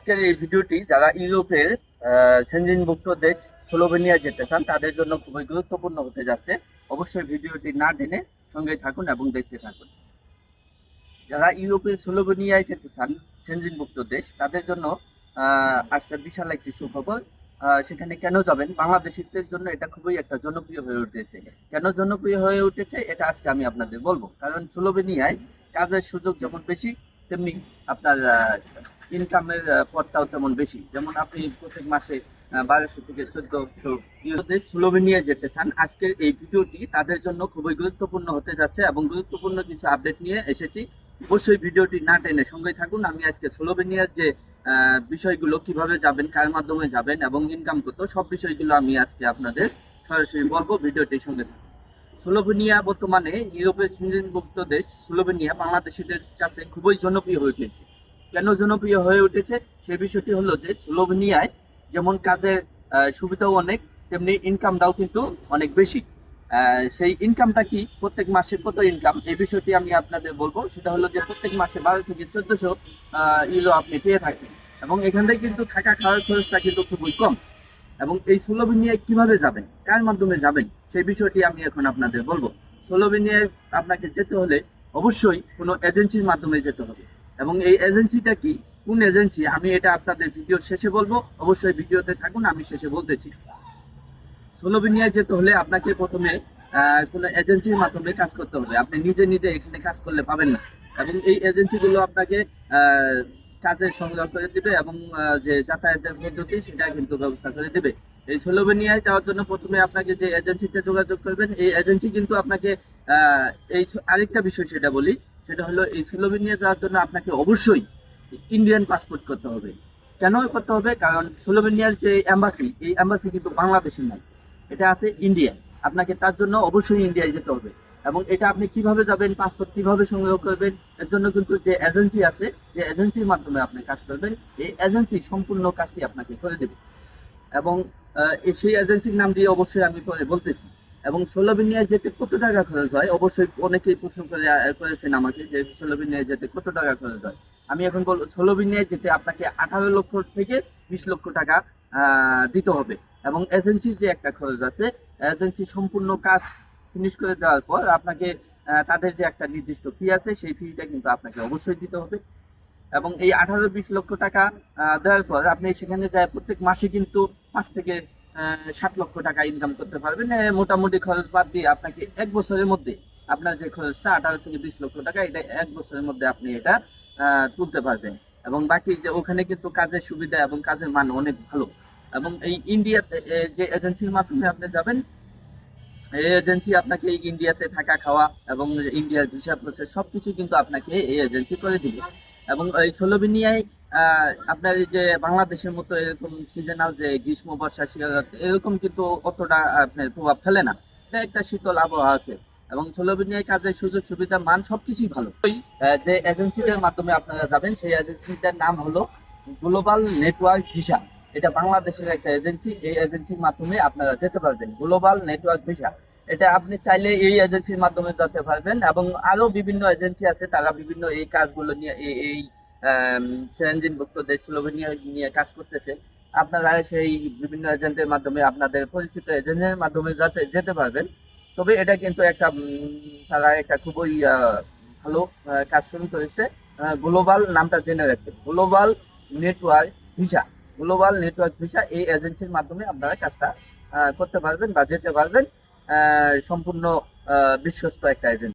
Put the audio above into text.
আজকের এই ভিডিওটি যারা ইউরোপের আহ, সেনজিনভুক্ত দেশ স্লোভেনিয়া যেতে চান তাদের জন্য খুবই গুরুত্বপূর্ণ হতে যাচ্ছে। অবশ্যই ভিডিওটি না টেনে সঙ্গে থাকুন এবং দেখতে থাকুন। যারা ইউরোপের স্লোভেনিয়ায় যেতে চান সেনজিনভুক্ত দেশ তাদের জন্য আসছে বিশাল একটি সুখবর। সেখানে কেন যাবেন? বাংলাদেশিদের জন্য এটা খুবই একটা জনপ্রিয় হয়ে উঠেছে। কেন জনপ্রিয় হয়ে উঠেছে? এটা আজকে আমি আপনাদের বলব। কারণ স্লোভেনিয়ায় কাজের সুযোগ যেমন বেশি তেমনি আপনার ইনকামের পথটাও তেমন বেশি। যেমন আপনি প্রত্যেক মাসে বারোশো থেকে চোদ্দশো দেশ স্লোভেনিয়া যেতে চান আজকের এই ভিডিওটি তাদের জন্য খুবই গুরুত্বপূর্ণ হতে যাচ্ছে এবং গুরুত্বপূর্ণ কিছু আপডেট নিয়ে এসেছি। অবশ্যই ভিডিওটি না টেনে সঙ্গে থাকুন। আমি আজকে স্লোভেনিয়ার যে বিষয়গুলো কীভাবে যাবেন, কার মাধ্যমে যাবেন এবং ইনকাম কত, সব বিষয়গুলো আমি আজকে আপনাদের সরাসরি বলব। ভিডিওটির সঙ্গে থাকুন। স্লোভেনিয়া বর্তমানে ইউরোপের সিঞ্জনভুক্ত দেশ স্লোভেনিয়া, বাংলাদেশিদের কাছে খুবই জনপ্রিয় হয়ে উঠেছে। কেন জনপ্রিয় হয়ে উঠেছে? সেই বিষয়টি হলো যে স্লোভেনিয়ায় যেমন কাজের সুবিধাও অনেক, তেমনি ইনকামটাও কিন্তু অনেক বেশি। সেই ইনকামটা কি? প্রত্যেক মাসে কত ইনকাম এই বিষয়টি আমি আপনাদের বলব। সেটা হলো যে প্রত্যেক মাসে বারো থেকে চোদ্দশো ইউরো আপনি পেয়ে থাকেন। এবং এখান থেকে কিন্তু থাকা খাওয়ার খরচটা কিন্তু খুবই কম। এবং এই স্লোভেনিয়ায় কীভাবে যাবেন? কার মাধ্যমে যাবেন? সেই বিষয়টি আমি এখন আপনাদের বলব। স্লোভেনিয়ায় আপনাকে যেতে হলে অবশ্যই কোনো এজেন্সির মাধ্যমে যেতে হবে। এবং এই এজেন্সিটা কি? কোন এজেন্সি আমি এটা আপনাদের ভিডিও শেষে বলব। অবশ্যই ভিডিওতে থাকুন, আমি শেষে বলতেছি। স্লোভেনিয়ায় যেতে হলে আপনাকে প্রথমে কোনো এজেন্সির মাধ্যমে কাজ করতে হবে। আপনি নিজে নিজে এখানে কাজ করলে পাবেন না। এবং এই এজেন্সিগুলো আপনাকে কাজের সংগ্রহ করে দিবে এবং যে যাতায়াতের পদ্ধতি, সেটা কিন্তু ব্যবস্থা করে দিবে। এই স্লোভেনিয়ায় যাওয়ার জন্য প্রথমে আপনাকে যে এজেন্সিতে যোগাযোগ করবেন, এই এজেন্সি কিন্তু আপনাকে এই আরেকটা বিষয় সেটা বলি। সেটা হলো এই স্লোভেনিয়া যাওয়ার জন্য আপনাকে অবশ্যই ইন্ডিয়ান পাসপোর্ট করতে হবে। কেন করতে হবে? কারণ স্লোভেনিয়ার যে এম্বাসি এই এম্বাসি কিন্তু বাংলাদেশের নাই এটা আছে ইন্ডিয়া আপনাকে তার জন্য অবশ্যই ইন্ডিয়ায় যেতে হবে। এবং এটা আপনি কীভাবে যাবেন পাসপোর্ট কীভাবে সংগ্রহ করবেন, এর জন্য কিন্তু যে এজেন্সি আছে, যে এজেন্সির মাধ্যমে আপনি কাজ করবেন, এই এজেন্সি সম্পূর্ণ কাজটি আপনাকে করে দেবে। এবং সেই এজেন্সির নাম দিয়ে অবশ্যই আমি বলতেছি। এবং স্লোভেনিয়ায় যেতে কত টাকা খরচ হয়? অবশ্যই অনেকেই প্রশ্ন করে, করেছেন আমাকে যে স্লোভেনিয়ায় যেতে কত টাকা খরচ হয়। আমি এখন বল স্লোভেনিয়ায় যেতে আপনাকে আঠারো লক্ষ থেকে বিশ লক্ষ টাকা দিতে হবে। এবং এজেন্সির যে একটা খরচ আছে, এজেন্সি সম্পূর্ণ কাজ ফিনিশ করে দেওয়ার পর আপনাকে তাদের যে একটা নির্দিষ্ট ফি আছে, সেই ফিটা কিন্তু আপনাকে অবশ্যই দিতে হবে। এবং এই আঠারো বিশ লক্ষ টাকা দেওয়ার পর আপনি সেখানে যায় প্রত্যেক মাসে কিন্তু পাঁচ থেকে সাত লক্ষ টাকা ইনকাম করতে পারবেন। মোটামুটি খরচ বাদ দিয়ে আপনাকে এক বছরের মধ্যে আপনার যে খরচটা, আঠারো থেকে বিশ লক্ষ টাকা, এটা এক বছরের মধ্যে আপনি এটা তুলতে পারবেন। এবং বাকি যে ওখানে কিন্তু কাজের সুবিধা এবং কাজের মান অনেক ভালো। এবং এই ইন্ডিয়াতে যে এজেন্সির মাধ্যমে আপনি যাবেন, এই এজেন্সি আপনাকে ইন্ডিয়াতে থাকা, খাওয়া এবং ইন্ডিয়ার ভিসা প্রসেস সবকিছু কিন্তু আপনাকে এই এজেন্সি করে দিবে। এবং এই স্লোভেনিয়ায় আহ, আপনার যে বাংলাদেশের মতো এরকম সিজনাল যে গ্রীষ্ম বর্ষা এরকম কিন্তু অতটা আপনার প্রভাব ফেলে না। এটা একটা শীতল আবহাওয়া আছে। এবং কাজের সুযোগ সুবিধা মান সবকিছুই ভালো। যে এজেন্সিটার মাধ্যমে আপনারা যাবেন সেই এজেন্সিটার নাম হলো গ্লোবাল নেটওয়ার্ক ভিসা এটা বাংলাদেশের একটা এজেন্সি এই এজেন্সির মাধ্যমে আপনারা যেতে পারবেন। গ্লোবাল নেটওয়ার্ক ভিসা এটা আপনি চাইলে এই এজেন্সির মাধ্যমে যেতে পারবেন এবং আরও বিভিন্ন এজেন্সি আছে, তারা বিভিন্ন এই কাজগুলো নিয়ে, এই সেঞ্জিনভুক্ত দেশ স্লোভেনিয়া নিয়ে কাজ করতেছে, আপনারা সেই বিভিন্ন এজেন্টের মাধ্যমে, আপনাদের পরিচিত এজেন্টের মাধ্যমে যাতে, যেতে পারবেন। তবে এটা কিন্তু একটা তারা একটা খুবই ভালো কাজ শুরু করেছে। গ্লোবাল নামটা জেনে রাখবেন। Global network visa. Global network visa এই এজেন্সির মাধ্যমে আপনারা কাজটা করতে পারবেন বা যেতে পারবেন। সম্পূর্ণ বিশ্বস্ত একটা এজেন্সি